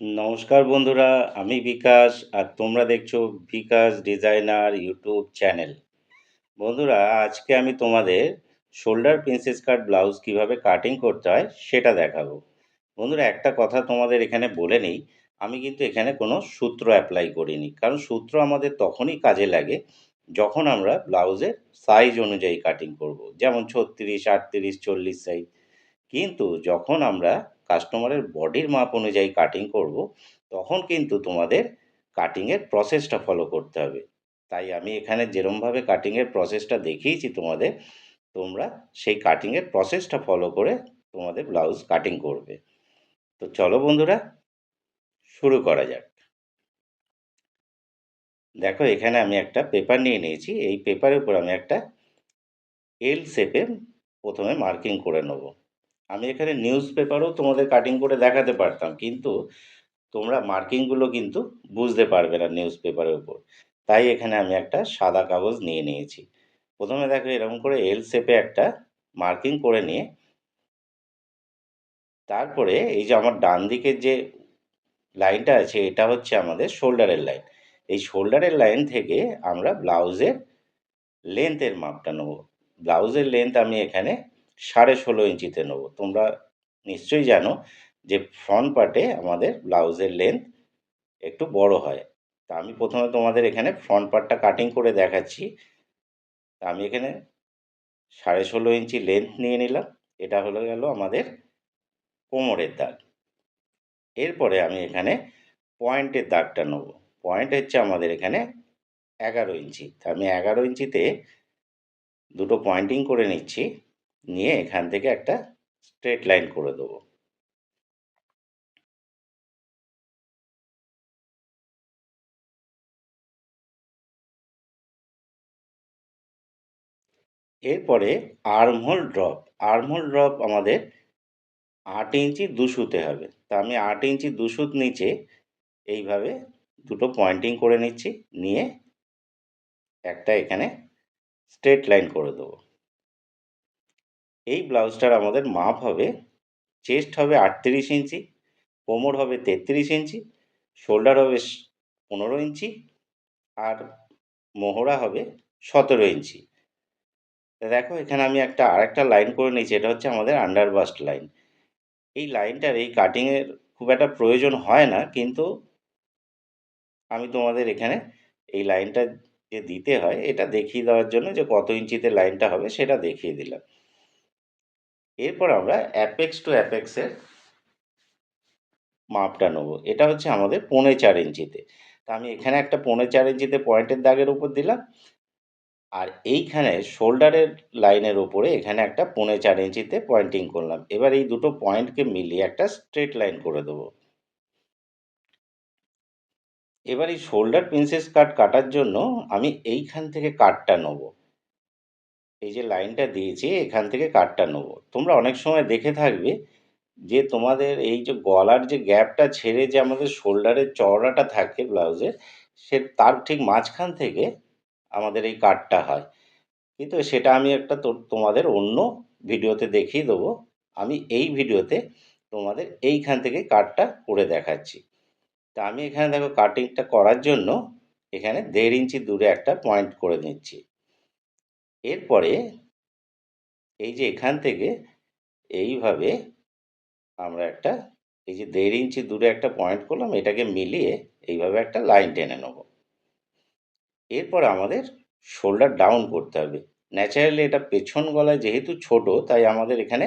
নমস্কার বন্ধুরা, আমি বিকাশ আর তোমরা দেখছ বিকাশ ডিজাইনার ইউটিউব চ্যানেল বন্ধুরা, আজকে আমি তোমাদের শোল্ডার প্রিন্সেস কাট ব্লাউজ কীভাবে কাটিং করতে হয় সেটা দেখাবো বন্ধুরা, একটা কথা তোমাদের এখানে বলে নিই, আমি কিন্তু এখানে কোনো সূত্র অ্যাপ্লাই করিনি, কারণ সূত্র আমাদের তখনই কাজে লাগে যখন আমরা ব্লাউজের সাইজ অনুযায়ী কাটিং করব। যেমন ছত্রিশ, আটত্রিশ, চল্লিশ সাইজ কিন্তু যখন আমরা কাস্টমারের বডির মাপ অনুযায়ী কাটিং করব, তখন কিন্তু তোমাদের কাটিংয়ের প্রসেসটা ফলো করতে হবে। তাই আমি এখানে যেরমভাবে কাটিংয়ের প্রসেসটা দেখিয়েছি তোমাদের, তোমরা সেই কাটিংয়ের প্রসেসটা ফলো করে তোমাদের ব্লাউজ কাটিং করবে। তো চলো বন্ধুরা, শুরু করা যাক। দেখো, এখানে আমি একটা পেপার নিয়ে নিয়েছি। এই পেপারের উপর আমি একটা এল শেপে প্রথমে মার্কিং করে নেব। আমি এখানে নিউজ পেপারও তোমাদের কাটিং করে দেখাতে পারতাম, কিন্তু তোমরা মার্কিংগুলো কিন্তু বুঝতে পারবে না নিউজ পেপারের উপর। তাই এখানে আমি একটা সাদা কাগজ নিয়ে নিয়েছি। প্রথমে দেখো এরকম করে এল শেপে একটা মার্কিং করে নিয়ে, তারপরে এই যে আমার ডান দিকের যে লাইনটা আছে, এটা হচ্ছে আমাদের শোল্ডারের লাইন এই শোল্ডারের লাইন থেকে আমরা ব্লাউজের লেন্থের মাপটা নেব। ব্লাউজের লেন্থ আমি এখানে সাড়ে ষোলো ইঞ্চিতে নেব। তোমরা নিশ্চয়ই জানো যে ফ্রন্ট পার্টে আমাদের ব্লাউজের লেন্থ একটু বড় হয়। তা আমি প্রথমে তোমাদের এখানে ফ্রন্ট পার্টটা কাটিং করে দেখাচ্ছি। তা আমি এখানে সাড়ে ষোলো ইঞ্চি লেন্থ নিয়ে নিলাম। এটা হলো গেল আমাদের কোমরের দাগ। এরপরে আমি এখানে পয়েন্টের দাগটা নেব। পয়েন্ট হচ্ছে আমাদের এখানে এগারো ইঞ্চি। তা আমি এগারো ইঞ্চিতে দুটো পয়েন্টিং করে নিচ্ছি। নিয়ে এখান থেকে একটা স্ট্রেট লাইন করে দেবো। এরপরে আর্মহোল ড্রপ আর্মহোল ড্রপ আমাদের আট ইঞ্চি দুশুতে হবে। তা আমি আট ইঞ্চি দুশুত নিচে এইভাবে দুটো পয়েন্টিং করে নিচ্ছি, নিয়ে একটা এখানে স্ট্রেট লাইন করে দেবো। এই ব্লাউজটার আমাদের মাপ হবে চেস্ট হবে আটত্রিশ ইঞ্চি, কোমর হবে তেত্রিশ ইঞ্চি শোল্ডার হবে পনেরো ইঞ্চি, আর মোহরা হবে সতেরো ইঞ্চি। দেখো, এখানে আমি একটা আরেকটা লাইন করে নিয়েছি, এটা হচ্ছে আমাদের আন্ডারবাস্ট লাইন এই লাইনটার এই কাটিংয়ের খুব একটা প্রয়োজন হয় না, কিন্তু আমি তোমাদের এখানে এই লাইনটা যে দিতে হয়, এটা দেখিয়ে দেওয়ার জন্য যে কত ইঞ্চিতে লাইনটা হবে, সেটা দেখিয়ে দিলাম। এরপর আমরা অ্যাপেক্স টু অ্যাপেক্সের মাপটা নেব। এটা হচ্ছে আমাদের পৌনে চার ইঞ্চিতে। তা আমি এখানে একটা পৌনে চার ইঞ্চিতে পয়েন্টের দাগের উপর দিলাম। আর এইখানে শোল্ডারের লাইনের ওপরে এখানে একটা পৌনে চার ইঞ্চিতে পয়েন্টিং করলাম। এবার এই দুটো পয়েন্টকে মিলিয়ে একটা স্ট্রেট লাইন করে দেবো। এবার এই শোল্ডার প্রিন্সেস কাট কাটার জন্য আমি এইখান থেকে কাটটা নেব। এই যে লাইনটা দিয়েছি, এখান থেকে কাটটা নেব। তোমরা অনেক সময় দেখে থাকবে যে তোমাদের এই যে গলার যে গ্যাপটা ছেড়ে যে আমাদের শোল্ডারের চওড়াটা থাকে ব্লাউজের সে তার ঠিক মাঝখান থেকে আমাদের এই কাটটা হয়। কিন্তু সেটা আমি একটা তোমাদের অন্য ভিডিওতে দেখিয়ে দেবো। আমি এই ভিডিওতে তোমাদের এইখান থেকে কাটটা করে দেখাচ্ছি। তা আমি এখানে দেখো কাটিংটা করার জন্য এখানে দেড় ইঞ্চি দূরে একটা পয়েন্ট করে নিচ্ছি। এরপরে এই যে এখান থেকে এইভাবে আমরা একটা, এই যে দেড় ইঞ্চি দূরে একটা পয়েন্ট করলাম, এটাকে মিলিয়ে এইভাবে একটা লাইন টেনে নেব। এরপর আমাদের শোল্ডার ডাউন করতে হবে। ন্যাচারালি এটা পেছন গলায় যেহেতু ছোট, তাই আমাদের এখানে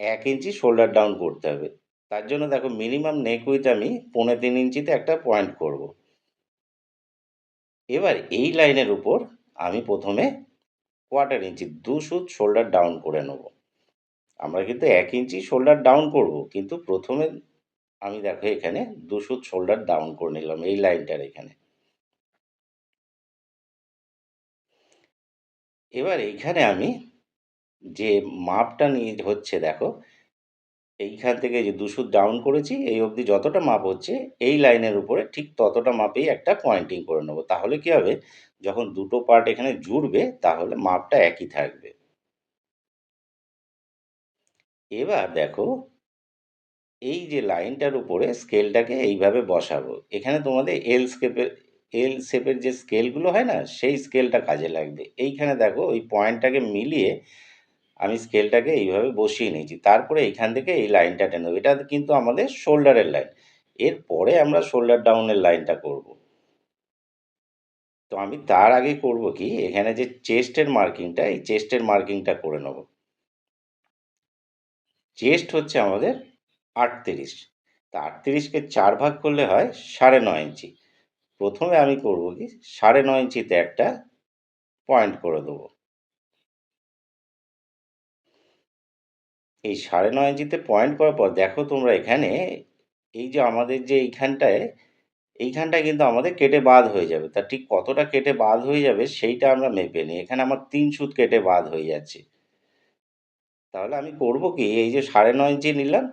এক ইঞ্চি শোল্ডার ডাউন করতে হবে। তার জন্য দেখো মিনিমাম নেক উইথ আমি পৌনে তিন ইঞ্চিতে একটা পয়েন্ট করব। এবার এই লাইনের উপর আমি প্রথমে কোয়ার্টার ইঞ্চি দু সুত শোল্ডার ডাউন করে নেব। আমরা কিন্তু এক ইঞ্চি শোল্ডার ডাউন করব, কিন্তু প্রথমে আমি দেখো এখানে দু সুত শোল্ডার ডাউন করে নিলাম, এই লাইনটার এখানে। এবার এইখানে আমি যে মাপটা নিয়ে হচ্ছে দেখো, এইখান থেকে যে দুশো ডাউন করেছি, এই অবধি যতটা মাপ হচ্ছে, এই লাইনের উপরে ঠিক ততটা মাপেই একটা পয়েন্টিং করে নেব। তাহলে কি হবে? যখন দুটো পার্ট এখানে জুড়বে, তাহলে মাপটা একই থাকবে। এবার দেখো, এই যে লাইনটার উপরে স্কেলটাকে এইভাবে বসাবো। এখানে তোমাদের এল স্কেপের এল শেপের যে স্কেলগুলো হয় না, সেই স্কেলটা কাজে লাগবে। এইখানে দেখো, ওই পয়েন্টটাকে মিলিয়ে আমি স্কেলটাকে এইভাবে বসিয়ে নিয়েছি। তারপরে এইখান থেকে এই লাইনটা টেনে এটা কিন্তু আমাদের শোল্ডারের লাইন এরপরে আমরা শোল্ডার ডাউনের লাইনটা করব। তো আমি তার আগে করব কি? এখানে যে চেস্টের মার্কিংটা, এই চেস্টের মার্কিংটা করে নেব। চেস্ট হচ্ছে আমাদের আটত্রিশ। তা আটত্রিশকে চার ভাগ করলে হয় সাড়ে নয় ইঞ্চি। প্রথমে আমি করব কি? সাড়ে নয় ইঞ্চিতে একটা পয়েন্ট করে দেবো। এই সাড়ে নয় ইঞ্চিতে পয়েন্ট করার পর দেখো তোমরা এখানে, এই যে আমাদের যে এইখানটায় এইখানটায় কিন্তু আমাদের কেটে বাদ হয়ে যাবে। তা ঠিক কতটা কেটে বাদ হয়ে যাবে সেইটা আমরা মেপে নিই। এখানে আমার তিন সুদ কেটে বাদ হয়ে যাচ্ছে। তাহলে আমি করব কি? এই যে সাড়ে নয় ইঞ্চি নিলাম,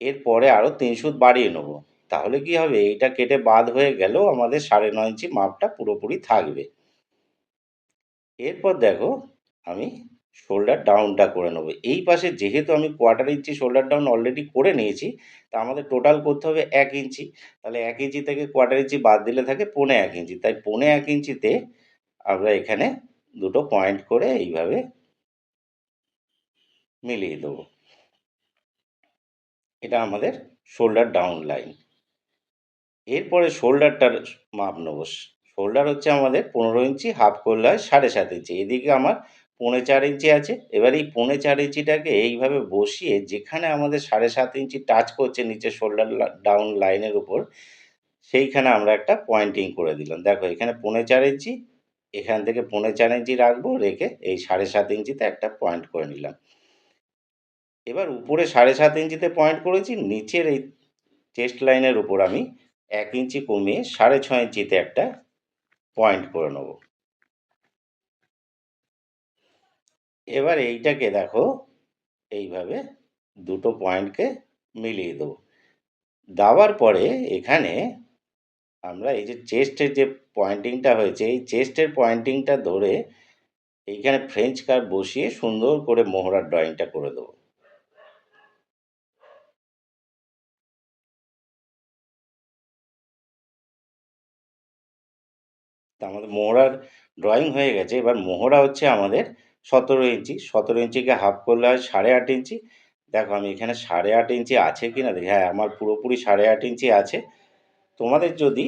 এরপরে আরও তিন সুদ বাড়িয়ে নেব। তাহলে কি হবে? এইটা কেটে বাদ হয়ে গেলেও আমাদের সাড়ে নয় ইঞ্চি মাপটা পুরোপুরি থাকবে। এরপর দেখো, আমি শোল্ডার ডাউনটা করে নেব। এই পাশে যেহেতু আমি quarter inch shoulder down already করে নিয়েছি, তা আমাদের টোটাল করতে হবে এক ইঞ্চি তাহলে এক ইঞ্চি থেকে কোয়ার্টার ইঞ্চি বাদ দিলে থাকে পৌনে এক ইঞ্চি তাই পৌনে এক ইঞ্চিতে আমরা এখানে দুটো পয়েন্ট করে এইভাবে মিলিয়ে দেবো। এটা আমাদের শোল্ডার ডাউন লাইন এরপরে শোল্ডারটার মাপ নেব। শোল্ডার হচ্ছে আমাদের পনেরো ইঞ্চি হাফ করলে হয় সাড়ে সাত ইঞ্চি এদিকে আমার পৌনে চার ইঞ্চি আছে। এবার এই পৌনে চার ইঞ্চিটাকে এইভাবে বসিয়ে যেখানে আমাদের সাড়ে সাত ইঞ্চি টাচ করছে নিচে শোল্ডার ডাউন লাইনের উপর, সেইখানে আমরা একটা পয়েন্টিং করে দিলাম। দেখো এখানে পৌনে চার ইঞ্চি, এখান থেকে পৌনে চার ইঞ্চি রাখব, রেখে এই সাড়ে সাত ইঞ্চিতে একটা পয়েন্ট করে নিলাম। এবার উপরে সাড়ে সাত ইঞ্চিতে পয়েন্ট করেছি, নিচের এই চেস্ট লাইনের উপর আমি এক ইঞ্চি কমিয়ে সাড়ে ছয় ইঞ্চিতে একটা পয়েন্ট করে নেব। এবার এইটাকে দেখো, এইভাবে দুটো পয়েন্টকে মিলিয়ে দেবো। দেওয়ার পরে এখানে আমরা এই যে চেস্টের যে পয়েন্টিংটা হয়েছে, এই চেস্টের পয়েন্টিংটা ধরে এইখানে ফ্রেঞ্চ কার বসিয়ে সুন্দর করে মোহরার ড্রয়িংটা করে দেবো। তা আমাদের মোহরার ড্রয়িং হয়ে গেছে, এবার মোহরা হচ্ছে আমাদের সতেরো ইঞ্চি, সতেরো ইঞ্চিকে হাফ করলে হয় সাড়ে আট ইঞ্চি। দেখো আমি এখানে সাড়ে আট ইঞ্চি আছে কি না হ্যাঁ আমার পুরোপুরি সাড়ে আট ইঞ্চি আছে। তোমাদের যদি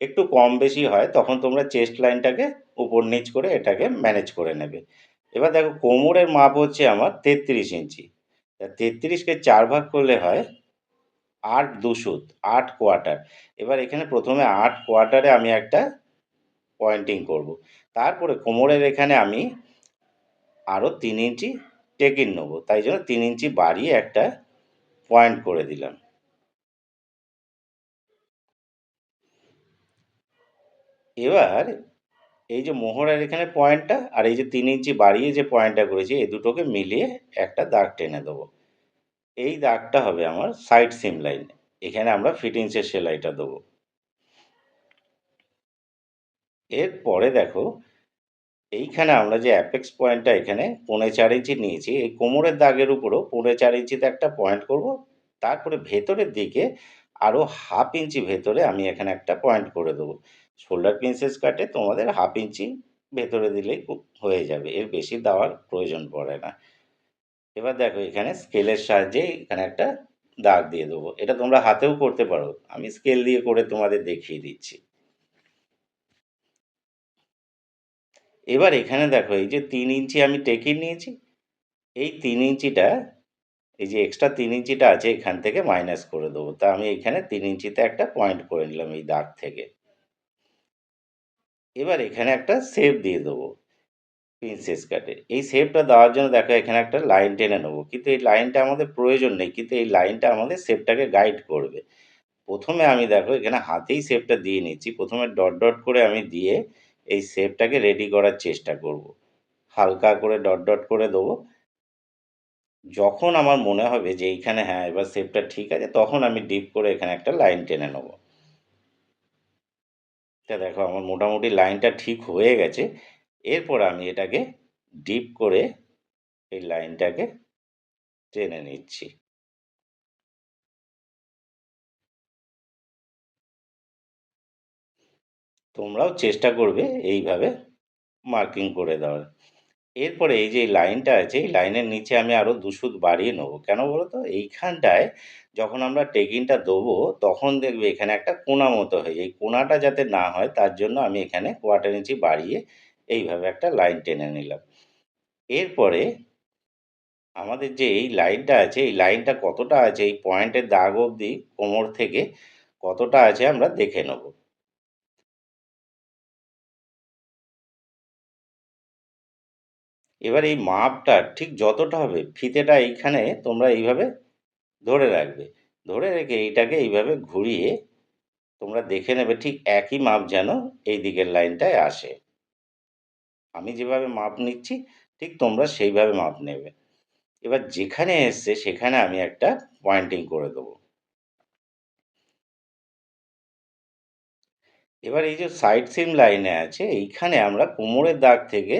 একটু কম বেশি হয়, তখন তোমরা চেস্ট লাইনটাকে উপর নিচ করে এটাকে ম্যানেজ করে নেবে। এবার দেখো, কোমরের মাপ হচ্ছে আমার তেত্রিশ ইঞ্চি। তেত্রিশকে চার ভাগ করলে হয় আট দুশুত, আট কোয়ার্টার এবার এখানে প্রথমে আট কোয়ার্টারে আমি একটা পয়েন্টিং করব। তারপরে কোমরের এখানে আমি আরও তিন ইঞ্চি টেকিন নেব। তাই জন্য তিন ইঞ্চি বাড়িয়ে একটা পয়েন্ট করে দিলাম। এবার এই যে মোহরের এখানে পয়েন্টটা আর এই যে তিন ইঞ্চি বাড়িয়ে যে পয়েন্টটা করেছি, এই দুটোকে মিলিয়ে একটা দাগ টেনে দেবো। এই দাগটা হবে আমার সাইড সিম লাইন এখানে আমরা ফিটিংসের সেলাইটা দেবো। এরপরে দেখো এইখানে আমরা যে অ্যাপেক্স পয়েন্টটা এখানে পৌনে চার ইঞ্চি নিয়েছি, এই কোমরের দাগের উপরও পৌনে চার ইঞ্চিতে একটা পয়েন্ট করব। তারপরে ভেতরের দিকে আরও হাফ ইঞ্চি ভেতরে আমি এখানে একটা পয়েন্ট করে দেবো। শোল্ডার প্রিন্সেস কাটে, তোমাদের হাফ ইঞ্চি ভেতরে দিলেই হয়ে যাবে, এর বেশি দেওয়ার প্রয়োজন পড়ে না। এবার দেখো এখানে স্কেলের সাহায্যে এখানে একটা দাগ দিয়ে দেবো। এটা তোমরা হাতেও করতে পারো, আমি স্কেল দিয়ে করে তোমাদের দেখিয়ে দিচ্ছি। এবার এখানে দেখো, এই যে তিন ইঞ্চি আমি টেকিয়ে নিয়েছি, এই তিন ইঞ্চিটা, এই যে এক্সট্রা তিন ইঞ্চিটা আছে এখান থেকে মাইনাস করে দেবো। তা আমি এখানে তিন ইঞ্চিতে একটা পয়েন্ট করে নিলাম এই দাগ থেকে। এবার এখানে একটা সেপ দিয়ে দেবো প্রিন্সেস কাটে এই সেপটা দেওয়ার জন্য দেখো, এখানে একটা লাইন টেনে নেব। কিন্তু এই লাইনটা আমাদের প্রয়োজন নেই, কিন্তু এই লাইনটা আমাদের সেপটাকে গাইড করবে। প্রথমে আমি দেখো, এখানে হাতেই সেপটা দিয়ে নিচ্ছি। প্রথমে ডট ডট করে আমি দিয়ে এই শেপটাকে রেডি করার চেষ্টা করব। হালকা করে ডট ডট করে দেবো। যখন আমার মনে হবে যে এইখানে হ্যাঁ এবার শেপটা ঠিক আছে, তখন আমি ডিপ করে এখানে একটা লাইন টেনে নেব। তা দেখো, আমার মোটামুটি লাইনটা ঠিক হয়ে গেছে। এরপর আমি এটাকে ডিপ করে এই লাইনটাকে টেনে নিচ্ছি। তোমরাও চেষ্টা করবে এইভাবে মার্কিং করে দেওয়ার। এরপরে এই যে লাইনটা আছে, এই লাইনের নিচে আমি আরও দুশুদ বাড়িয়ে নেব। কেন বলো তো এইখানটায় যখন আমরা টেকিংটা দেবো, তখন দেখবে এখানে একটা কোনা মতো হয়। এই কোনাটা যাতে না হয়, তার জন্য আমি এখানে কোয়ার্টার ইঞ্চি বাড়িয়ে এইভাবে একটা লাইন টেনে নিলাম। এরপরে আমাদের যে এই লাইনটা আছে, এই লাইনটা কতটা আছে, এই পয়েন্টের দাগ অবধি কোমর থেকে কতটা আছে আমরা দেখে নেব। এবার এই মাপটা ঠিক যতটা হবে, ফিতেটা এইখানে তোমরা এইভাবে ধরে রাখবে। ধরে রেখে এইটাকে এইভাবে ঘুরিয়ে তোমরা দেখে নেবে ঠিক একই মাপ যেন এই দিকের লাইনটায় আসে। আমি যেভাবে মাপ নিচ্ছি, ঠিক তোমরা সেইভাবে মাপ নেবে। এবার যেখানে এসছে সেখানে আমি একটা পয়েন্টিং করে দেবো। এবার এই যে সাইড সিম লাইনে আছে, এইখানে আমরা কোমরের দাগ থেকে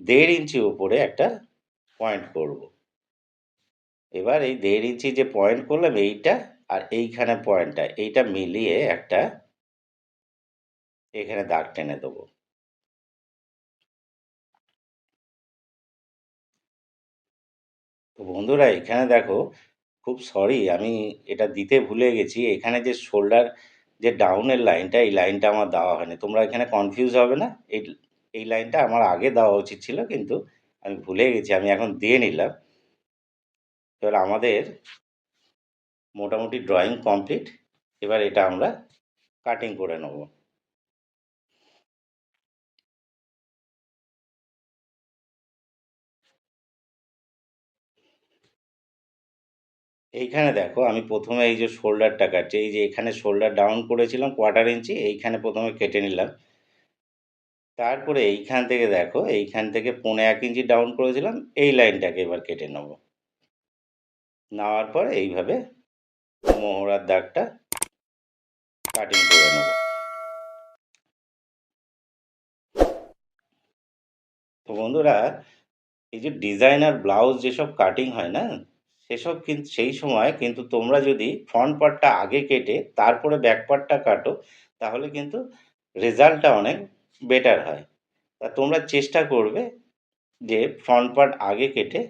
দেড় ইঞ্চি উপরে একটা পয়েন্ট করব। এবার এই দেড় ইঞ্চি যে পয়েন্ট করলাম, এইটা আর এইখানে পয়েন্টটা এইটা মিলিয়ে একটা এখানে দাগ টেনে দেবো। তো বন্ধুরা, এখানে দেখো, খুব সরি আমি এটা দিতে ভুলে গেছি। এখানে যে শোল্ডার যে ডাউনের লাইনটা এই লাইনটা আমার দেওয়া হয়নি। তোমরা এখানে কনফিউজ হবে না। এই এই লাইনটা আমার আগে দেওয়া উচিত ছিল, কিন্তু আমি ভুলে গেছি, আমি এখন দিয়ে নিলাম। এবার আমাদের মোটামুটি ড্রয়িং কমপ্লিট এবার এটা আমরা কাটিং করে নেব। এইখানে দেখো, আমি প্রথমে এই যে শোল্ডারটা কাটছি, এই যে এখানে শোল্ডার ডাউন করেছিলাম কোয়ার্টার ইঞ্চি এইখানে প্রথমে কেটে নিলাম। তারপরে এইখান থেকে দেখো, এইখান থেকে পৌনে এক ইঞ্চি ডাউন করেছিলাম, এই লাইনটাকে এবার কেটে নেব। নেওয়ার পর এইভাবে মোহরার দাগটা কাটিং করে নেব। তো বন্ধুরা, এই যে ডিজাইনার ব্লাউজ যেসব কাটিং হয় না, সেসব কিন্তু সেই সময় কিন্তু তোমরা যদি ফ্রন্ট পার্টটা আগে কেটে, তারপরে ব্যাক পার্টটা কাটো, তাহলে কিন্তু রেজাল্টটা অনেক বেটার হয়। তা তোমরা চেষ্টা করবে যে ফ্রন্ট পার্ট আগে কেটে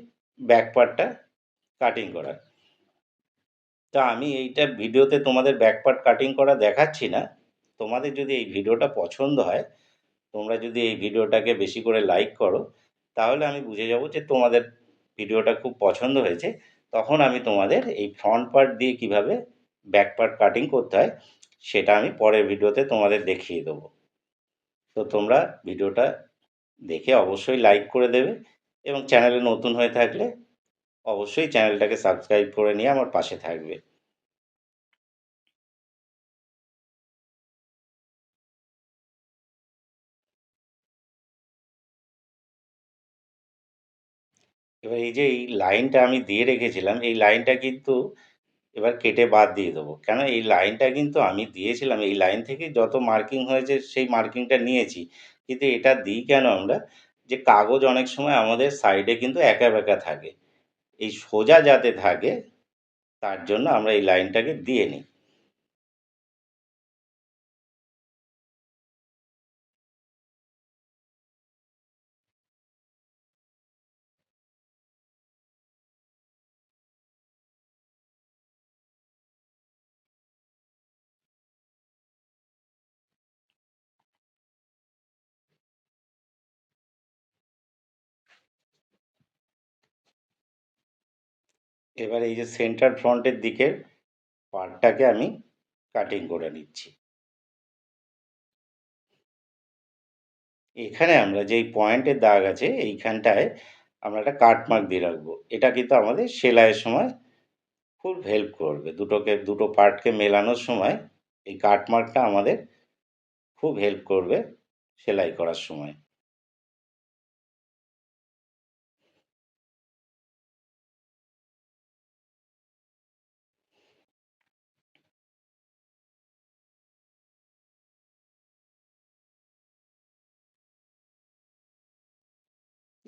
ব্যাক পার্টটা কাটিং করার। তা আমি এইটা ভিডিওতে তোমাদের ব্যাক পার্ট কাটিং করা দেখাচ্ছি না। তোমাদের যদি এই ভিডিওটা পছন্দ হয়, তোমরা যদি এই ভিডিওটাকে বেশি করে লাইক করো, তাহলে আমি বুঝে যাব যে তোমাদের ভিডিওটা খুব পছন্দ হয়েছে। তখন আমি তোমাদের এই ফ্রন্ট পার্ট দিয়ে কীভাবে ব্যাক পার্ট কাটিং করতে হয়, সেটা আমি পরের ভিডিওতে তোমাদের দেখিয়ে দেবো। তো তোমরা ভিডিওটা দেখে অবশ্যই লাইক করে দেবে এবং চ্যানেলে নতুন হয়ে থাকলে অবশ্যই চ্যানেলটাকে সাবস্ক্রাইব করে নিয়ে আমার পাশে থাকবে। এবার এই যে এই লাইনটা আমি দিয়ে রেখেছিলাম, এই লাইনটা কিন্তু এবার কেটে বাদ দিয়ে দেবো। কেন? এই লাইনটা কিন্তু আমি দিয়েছিলাম। এই লাইন থেকে যত মার্কিং হয়েছে, সেই মার্কিংটা নিয়েছি। কিন্তু এটা দিই কেন আমরা? যে কাগজ অনেক সময় আমাদের সাইডে কিন্তু একা বেঁকা থাকে। এই সোজা যাতে থাকে, তার জন্য আমরা এই লাইনটাকে দিয়ে নিই। এবার এই যে সেন্টার ফ্রন্টের দিকের পার্টটাকে আমি কাটিং করে নিচ্ছি। এখানে আমরা যেই পয়েন্টের দাগ আছে, এইখানটায় আমরা একটা কাট মার্ক দিয়ে রাখব। এটা কিন্তু আমাদের সেলাইয়ের সময় খুব হেল্প করবে। দুটোকে, দুটো পার্টকে মেলানোর সময় এই কাট মার্কটা আমাদের খুব হেল্প করবে সেলাই করার সময়।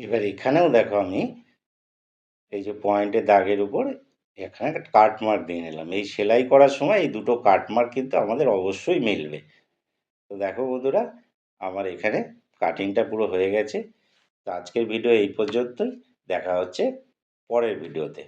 এবার এখানেও দেখো আমি এই যে পয়েন্টে দাগের উপর এখানে একটা কাটমার্ক দিয়ে নিলাম। এই সেলাই করার সময় এই দুটো কাটমার্ক কিন্তু আমাদের অবশ্যই মিলবে। তো দেখো বন্ধুরা, আমার এখানে কাটিংটা পুরো হয়ে গেছে। তো আজকের ভিডিও এই পর্যন্তই। দেখা হচ্ছে পরের ভিডিওতে